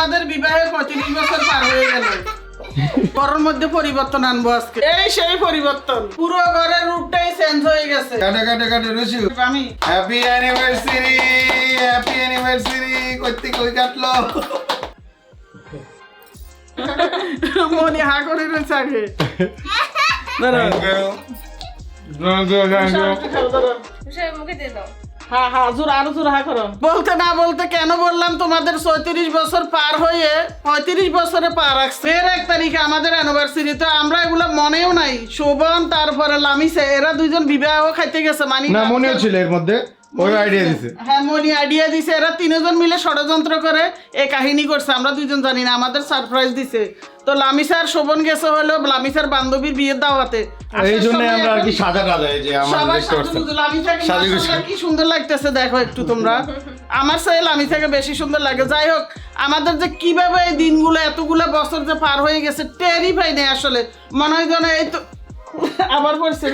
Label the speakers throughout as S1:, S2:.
S1: আমাদের বিবাহের পঁয়ত্রিশ বছর পার হয়ে গেল। ঘরের মধ্যে পরিবর্তন আনব আজকে। এই সেই পরিবর্তন। পুরো ঘরের রূপটাই চেঞ্জ হয়ে গেছে।
S2: কাটে কাটে কাটে রসু
S1: আমি
S2: হ্যাপি অ্যানিভার্সারি হ্যাপি অ্যানিভার্সারি করতে কই কাটলো?
S1: মনে হা করে রয়েছে আগে। দাঁড়াও।
S3: মুখে দিয়ে দাও।
S1: হ্যাঁ হ্যাঁ জোর আরও জোর হা করো। বলতে না বলতে কেন বললাম? তোমাদের ছয়ত্রিশ বছর পার হয়ে পঁয়ত্রিশ বছরে পার রাখছে। এর এক তারিখে আমাদের অ্যানিভার্সারি তো আমরা এগুলো মনেও নাই। শোভন তারপরে লামিসে এরা দুইজন বিবাহ খাইতে গেছে মানে
S2: না মনেও ছিল এর মধ্যে। ওই আইডিয়া দিছে।
S1: হ্যাঁ মনি আইডিয়া দিছে। এরা তিনজন মিলে ষড়যন্ত্র করে এই কাহিনী করছে। আমরা দুইজন জানি না আমাদের সারপ্রাইজ দিছে। তো শোভন গেছে হলো লামিসার বান্ধবীর বিয়ের দাওয়াতে।
S2: এই জন্য আমরা আর কি যে
S1: কি সুন্দর লাগতেছে দেখো একটু তোমরা। আমার সেই লামিসাকে বেশি সুন্দর লাগে। যাই হোক আমাদের যে কীভাবে এই দিনগুলো এতগুলো বছর যে পার হয়ে গেছে টেরই পাই নাই আসলে। মনে হয় যেন এই তো আবার পড়ছে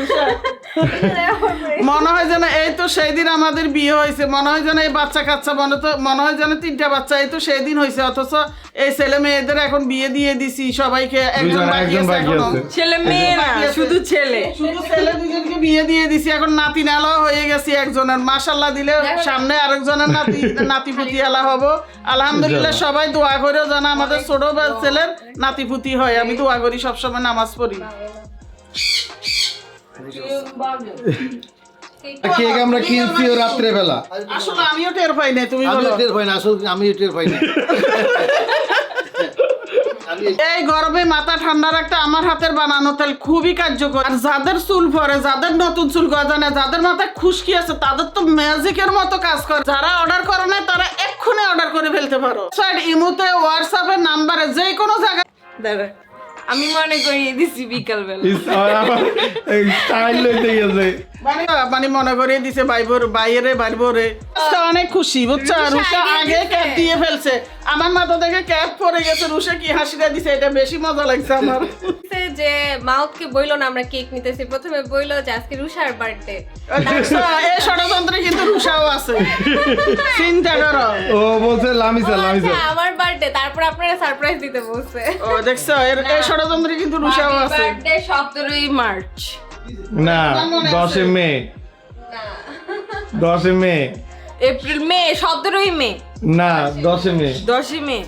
S1: মনে হয় যেন এই তো সেই দিন আমাদের বিয়ে হয়েছে। মনে হয় যেন এই বাচ্চা কাচ্চা মনে তো মনে হয় যেন তিনটা বাচ্চা এই তো সেই দিন হয়েছে। অথচ এই ছেলে মেয়েদের এখন বিয়ে দিয়ে দিছি সবাইকে একজন বাকি আছে
S2: এখনও।
S4: ছেলে মেয়ে না শুধু ছেলে।
S1: শুধু ছেলে দুজনকে বিয়ে দিয়ে দিছি এখন নাতি নালা হয়ে গেছি একজনের। মাশাল্লাহ দিলে সামনে আরেকজনের নাতি নাতিপুতি এলা হব। আলহামদুলিল্লাহ সবাই দোয়া করে জানা আমাদের ছোট বা- ছেলের নাতিপুতি হয়। আমি দোয়া করি সবসময় নামাজ পড়ি।
S2: কেক আমরা রাত্রে বেলা
S1: আসলে আমিও টের পাই না তুমি
S5: টের পাই না আসলে আমি টের পাই না।
S1: এই গরমে মাথা ঠান্ডা রাখতে আমার হাতের বানানো তেল খুবই কার্যকর। আর যাদের চুল পরে যাদের নতুন চুল গজানে যাদের মাথায় খুশকি আছে তাদের তো ম্যাজিকের মতো কাজ করে। যারা অর্ডার করে না তারা এক্ষুনি অর্ডার করে ফেলতে পারো। সাইড ইমোতে হোয়াটসঅ্যাপের নাম্বারে যে কোনো জায়গায়
S4: আমি মনে করিয়ে দিছি বিকাল বেলা
S2: ইস, আর আমার এই স্টাইল লইতে গেছে।
S1: মানে মানে মনে করিয়ে দিছে ভাইবোর বাইরে বাইরে অনেক খুশি বুঝছ?
S3: রুষা আগে
S1: ক্যাপ দিয়ে ফেলছে। আমার মাথা থেকে ক্যাপ পরে গেছে রুষা কি হাসিটা দিছে? এটা বেশি মজা লাগছে আমার।
S3: যে মাউথকে বইলো না আমরা কেক নিতেছি। প্রথমে বইলো যে আজকে রুষার বার্থডে
S1: দেখছ এই ষড়যন্ত্রে আছে। চিন্তা করো।
S2: ও বলছে লামিসা লামিসা
S3: আমার বার্থডে তারপর আপনারা সারপ্রাইজ দিতে বলছে।
S1: ও দেখছ এর এই ষড়যন্ত্রে কিন্তু রুষাও আছে।
S4: বার্থডে সতেরোই মার্চ।
S2: না
S1: আমার মনে
S2: দশে
S1: আছে।
S2: মে।
S3: না।
S2: 10 মে।
S4: এপ্রিল মে সতেরোই মে।
S2: না 10 মে।
S4: দশই মে।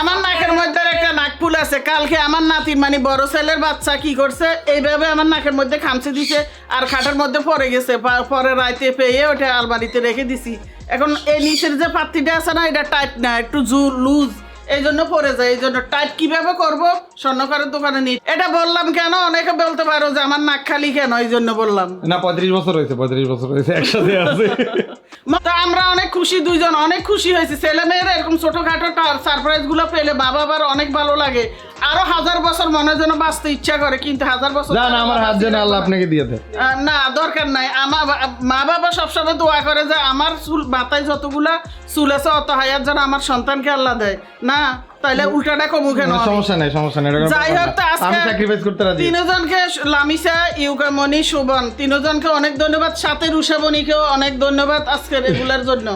S1: আমার নাকের মধ্যে একটা নাক ফুল আছে। কালকে আমার নাতি মানে বড় ছেলের বাচ্চা কি করছে, এইভাবে আমার নাকের মধ্যে খামচে দিছে আর খাটের মধ্যে পড়ে গেছে। পরে রাইতে পেয়ে ওটা আলমারিতে রেখে দিছি। এখন এই নিচের যে পাত্রিটা আছে না, এটা টাইট না, একটু জু লুজ। এই জন্য পড়ে যায় এই জন্য টাইট কীভাবে করব? স্বর্ণকারের দোকানে নি এটা বললাম কেন? অনেকে বলতে পারো যে আমার নাক খালি কেন? এই জন্য বললাম।
S2: না পঁয়ত্রিশ বছর হয়েছে পঁয়ত্রিশ বছর হয়েছে একসাথে আছে।
S1: তো আমরা অনেক খুশি দুইজন অনেক খুশি হয়েছি। ছেলে মেয়েরা এরকম ছোটখাটো সারপ্রাইজগুলো পেলে মা বাবার অনেক ভালো লাগে। আরও হাজার বছর মনে যেন বাঁচতে ইচ্ছা করে কিন্তু হাজার বছর
S2: না না আমার হাত যেন আল্লাহ আপনাকে দিয়ে দেয়।
S1: না দরকার নাই। আমার মা বাবা সবসময় দোয়া করে যে আমার চুল মাথায় যতগুলা চুল আছে অত হায়ার যেন আমার সন্তানকে আল্লাহ দেয়। না তাইলে উল্টাটা কমু কেন
S2: না, সমস্যা নাই সমস্যা নাই
S1: যাই হোক তো
S2: আজকে আমি স্যাক্রিফাইস করতে রাজি।
S1: তিনজনকে লামিসা ইউকামনি শোভন তিনজনকে অনেক ধন্যবাদ। সাথে রুষাবণীকেও অনেক ধন্যবাদ আজকে রেগুলার জন্য।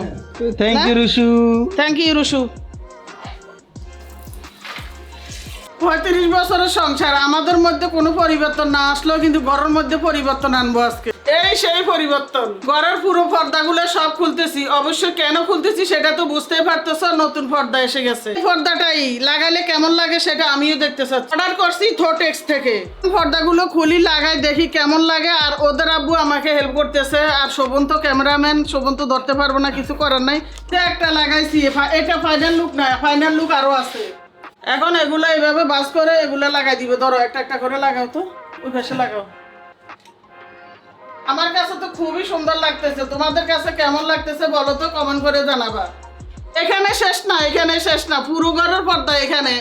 S2: Thank you Rushu
S1: thank you Rushu পঁয়ত্রিশ বছরের সংসার আমাদের মধ্যে কোনো পরিবর্তন না আসলেও কিন্তু ঘরের মধ্যে পরিবর্তন আনব আজকে। এই সেই পরিবর্তন। ঘরের পুরো পর্দাগুলো সব খুলতেছি অবশ্য কেন খুলতেছি সেটা তো বুঝতেই পারতেছ নতুন পর্দা এসে গেছে। পর্দাটাই লাগাইলে কেমন লাগে সেটা আমিও দেখতে চাচ্ছি। অর্ডার করছি থোটেক্স থেকে। পর্দাগুলো খুলি লাগাই দেখি কেমন লাগে আর ওদের আব্বু আমাকে হেল্প করতেছে আর শোভন তো ক্যামেরাম্যান শোভন তো ধরতে পারব না কিছু করার নাই। তো একটা লাগাইছি এটা ফাইনাল লুক না ফাইনাল লুক আরও আছে। এখন এগুলো এইভাবে বাস করে, এগুলো লাগাই দিবে। ধরো, একটা একটা করে লাগাও তো, ওই পাশে লাগাও। আমার কাছে তো খুবই সুন্দর লাগতেছে। তোমাদের কাছে কেমন লাগতেছে বলো তো কমেন্ট করে জানাবা। এখানে শেষ না, এখানে শেষ না। পুরো ঘরের পর্দা এখানে।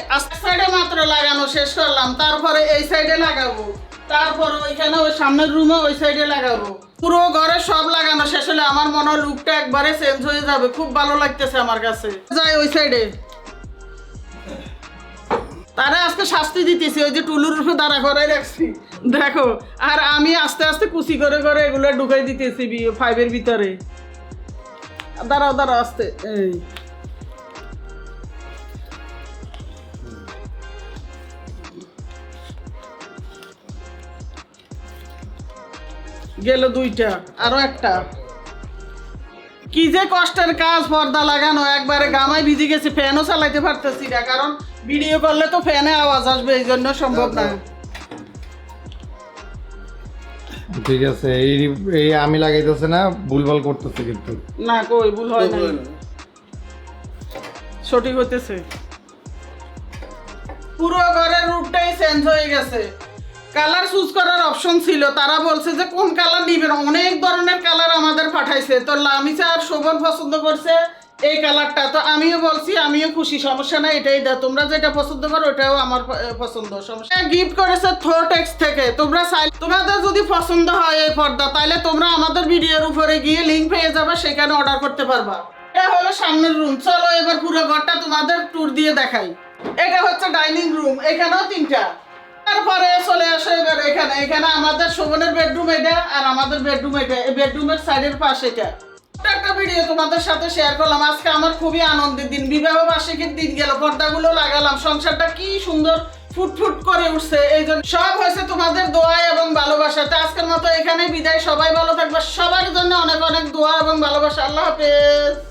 S1: সাইডে মাত্র লাগানো, শেষ করলাম। তারপরে এই সাইডে লাগাবো। তারপর ওইখানে ওই সামনের রুমে ওই সাইডে লাগাবো। পুরো ঘরে সব লাগানো। শেষ হলে আমার মনে হয় লুকটা একবারে চেঞ্জ হয়ে যাবে। খুব ভালো লাগতেছে আমার কাছে। যাই, ওই সাইডে তারা আজকে শাস্তি দিতেছে, ওই যে টুলুর উপরে দাঁড়া করাই রাখছি। দেখো, আর আমি আস্তে আস্তে কুচি করে করে এগুলো ঢুকাই দিতেছি ফাইভের ভিতরে। দাঁড়াও দাঁড়াও, আস্তে, এই। গেল দুইটা, আরও একটা। কি যে কষ্টের কাজ পর্দা লাগানো একবারে গামায় ভিজে গেছে ফ্যানও চালাইতে পারতেছি না কারণ ভিডিও করলে তো ফ্যানে আওয়াজ আসবে এই জন্য সম্ভব না।
S2: ঠিক আছে এই এই আমি লাগাইতেছে না ভুলভাল করতেছে কিন্তু।
S1: না কই ভুল হয় না সঠিক হইতেছে। পুরো ঘরের রূপটাই চেঞ্জ হয়ে গেছে। কালার চুজ করার অপশন ছিল তারা বলছে যে কোন কালার নিবেন? অনেক ধরনের কালার আমাদের পাঠাইছে। তো লামিসা আর শোভন পছন্দ করছে এই কালারটা। তো আমিও বলছি, আমিও খুশি, সমস্যা নাই, এটাই দাও। তোমরা যেটা পছন্দ করো, ওটাও আমার পছন্দ। সমস্যা গিফট করেছে থ্রোটেক্স থেকে। তোমরা তোমাদের যদি পছন্দ হয় এই পর্দা তাহলে তোমরা আমাদের ভিডিওর উপরে গিয়ে লিঙ্ক পেয়ে যাবে, সেখানে অর্ডার করতে পারবা। এটা হলো সামনের রুম চলো এবার পুরো ঘরটা তোমাদের ট্যুর দিয়ে দেখাই। এটা হচ্ছে ডাইনিং রুম এখানেও তিনটা। এখানে এখানে আমাদের শোভনের বেডরুম এটা আর আমাদের বেডরুম এটা। এই বেডরুমের সাইডের পাশে এটা। একটা ভিডিও তোমাদের সাথে শেয়ার করলাম। আজকে আমার খুবই আনন্দের দিন। বিবাহ বার্ষিকীর দিন গেল, পর্দাগুলো লাগালাম। সংসারটা কি সুন্দর ফুটফুট করে উঠছে। এই জন্য সব হয়েছে তোমাদের দোয়া এবং ভালোবাসাতে আজকের মতো এখানে বিদায়। সবাই ভালো থাকবে। সবার জন্য অনেক অনেক দোয়া এবং ভালোবাসা। আল্লাহ হাফেজ।